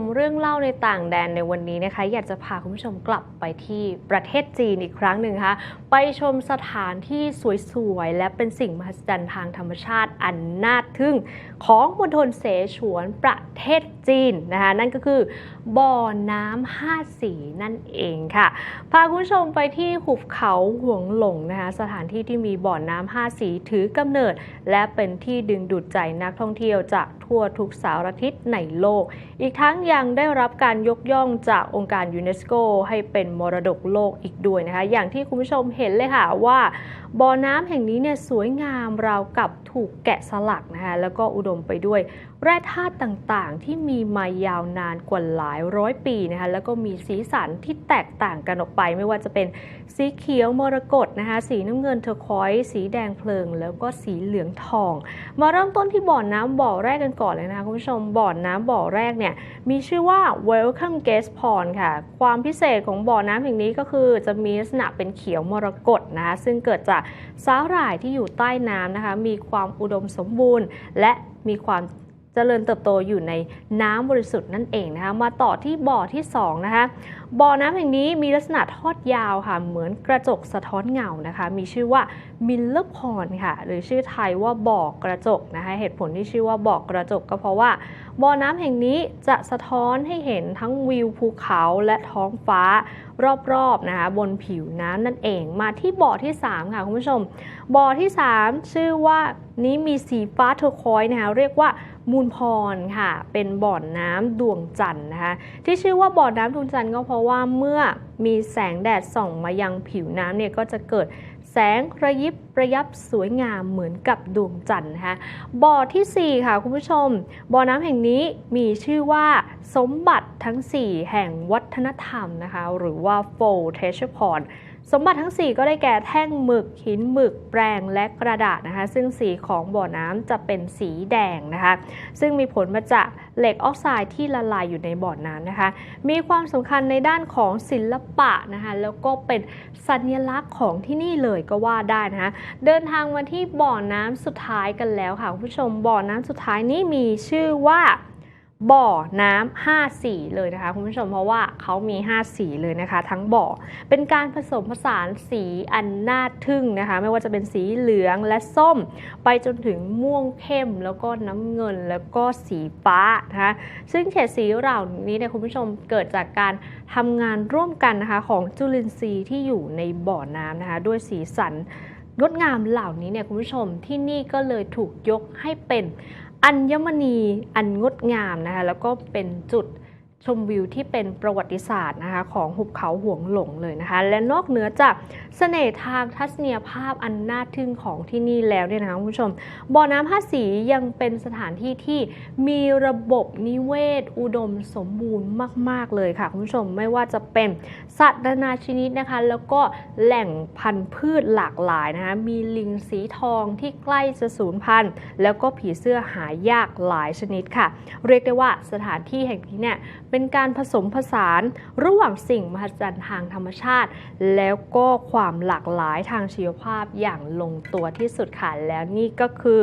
มเรื่องเล่าในต่างแดนในวันนี้นะคะ อยากจะพาคุณผู้ชมกลับไปที่ประเทศจีนอีกครั้งหนึ่งนะคะไปชมสถานที่สวยๆ และเป็นสิ่งมหัศจรรย์ทางธรรมชาติอันน่าทึ่ง ของมณฑลเสฉวนประเทศจีนนะคะ นั่นก็คือบ่อน้ำห้าสีนั่นเองค่ะ พาคุณผู้ชมไปที่หุบเขาหวงหลงนะคะ สถานที่ที่มีบ่อน้ำห้าสีถือกำเนิด และเป็นที่ดึงดูดใจนักท่องเที่ยวจากทั่วทุกสารทิศในโลก อีกทั้งยังได้รับการยกย่องจากองค์การยูเนสโกให้เป็นมรดกโลกอีกด้วยนะคะ อย่างที่คุณผู้ชมเห็นเลยค่ะว่าบ่อน้ำแห่งนี้เนี่ยสวยงามราวกับถูกแกะสลักนะคะแล้วก็อุดมไปด้วย แร่ธาตุต่างๆ ที่มีมายาวนานกว่าหลายร้อยปีนะคะแล้วก็มีสีสันที่แตกต่างกันออกไป ไม่ว่าจะเป็นสีเขียวมรกตนะคะสีน้ำเงินเทอร์ควอยซ์สีแดงเพลิง แล้วก็สีเหลืองทอง มาเริ่มต้นที่บ่อน้ำบ่อแรกกันก่อนเลยนะคะคุณผู้ชมบ่อน้ำบ่อแรกเนี่ยมีชื่อว่า Welcome Guest Pond ค่ะ ความพิเศษของบ่อน้ำแห่งนี้ก็คือจะมีลักษณะเป็นเขียวมรกตนะคะซึ่งเกิดจากสาหร่ายที่อยู่ใต้น้ำนะคะมีความอุดมสมบูรณ์ และมีความ จริญเติบโตอยู่ในน้ำบริสุทธิ์นั่นเองนะคะมาต่อที่บ่อที่สองนะคะบ่อน้ำแห่งนี้มีลักษณะทอดยาวค่ะเหมือนกระจกสะท้อนเงานะคะมีชื่อว่ามิลเลอร์พอนค่ะหรือชื่อไทยว่าบ่อกระจกนะคะเหตุผลที่ชื่อว่าบ่อกระจกก็เพราะว่าบ่อน้ำแห่งนี้จะสะท้อนให้เห็นทั้งวิวภูเขาและท้องฟ้ารอบๆนะคะบนผิวน้ำนั่นเองมาที่บ่อที่ 3 ค่ะคุณผู้ชมบ่อที่ 3 ชื่อว่านี้มีสีฟ้าเทอร์คอยส์นะคะเรียกว่า มูลพรค่ะ เป็นบ่อน้ำดวงจันทร์นะคะ ที่ชื่อว่าบ่อน้ำดวงจันทร์ก็เพราะว่าเมื่อมีแสงแดดส่องมายังผิวน้ำเนี่ยก็จะเกิดแสงระยิบระยับสวยงามเหมือนกับดวงจันทร์นะคะบ่อทีสี่4 ค่ะคุณผู้ชม บ่อน้ำแห่งนี้มีชื่อว่าสมบัติทั้ง 4 แห่งวัฒนธรรมนะคะ หรือว่า Four Treasure Pond สมบัติทั้ง 4 ก็ได้แก่แท่งหมึกหินหมึกแปรงและกระดาษนะคะ ซึ่งสีของบ่อน้ำจะเป็นสีแดงนะคะ ซึ่งมีผลมาจากเหล็กออกไซด์ที่ละลายอยู่ในบ่อน้ำนะคะ มีความสำคัญในด้านของศิลปะนะคะแล้วก็เป็นสัญลักษณ์ของที่นี่เลยก็ว่าได้นะคะเดินทางมาที่บ่อน้ำสุดท้ายกันแล้วค่ะคุณผู้ชมบ่อน้ำสุดท้ายนี้มีชื่อว่า บ่อน้ำห้าสีเลยนะคะคุณผู้ชมเพราะว่าเขามี 5 สีเลยนะคะ ทั้งบ่อเป็นการผสมผสานสีอันน่าทึ่งนะคะ ไม่ว่าจะเป็นสีเหลืองและส้ม ไปจนถึงม่วงเข้มแล้วก็น้ำเงินแล้วก็สีฟ้านะคะซึ่งเฉดสีเหล่านี้เนี่ยคุณผู้ชมเกิดจากการทำงานร่วมกันนะคะของจุลินทรีย์ที่อยู่ในบ่อน้ำนะคะ ด้วยสีสันงดงามเหล่านี้เนี่ยคุณผู้ชมที่นี่ก็เลยถูกยกให้เป็น อัญมณีอันงดงามนะคะแล้วก็เป็นจุด ชมวิวที่เป็นประวัติศาสตร์นะคะของหุบเขาหวงหลงเลยนะคะ และนอกเหนือจากเสน่ห์ทางทัศนียภาพอันน่าทึ่งของที่นี่แล้วเนี่ยนะคะคุณผู้ชมบ่อน้ำห้าสียังเป็นสถานที่ที่มีระบบนิเวศ อุดมสมบูรณ์มาก ๆ เลยค่ะคุณผู้ชมไม่ว่าจะเป็นสัตว์นานาชนิดนะคะ แล้วก็แหล่งพันธุ์พืชหลากหลายนะคะมีลิงสีทองที่ใกล้จะสูญพันธุ์แล้วก็ผีเสื้อหายากหลายชนิดค่ะ เรียกได้ว่าสถานที่แห่งนี้เนี่ยเป็นการผสมผสานระหว่างสิ่งมหัศจรรย์ทางธรรมชาติ แล้วก็ความหลากหลายทางชีวภาพอย่างลงตัวที่สุดค่ะแล้วนี่ก็คือ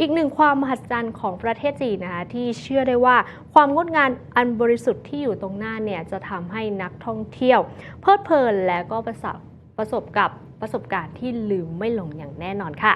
อีกหนึ่งความมหัศจรรย์ของประเทศจีนนะคะที่เชื่อได้ว่าความงดงามอันบริสุทธิ์ที่อยู่ตรงหน้าเนี่ยจะทำให้นักท่องเที่ยว เพลิดเพลินและก็ประสบประสบกับประสบการณ์ที่ลืมไม่ลงอย่างแน่นอนค่ะ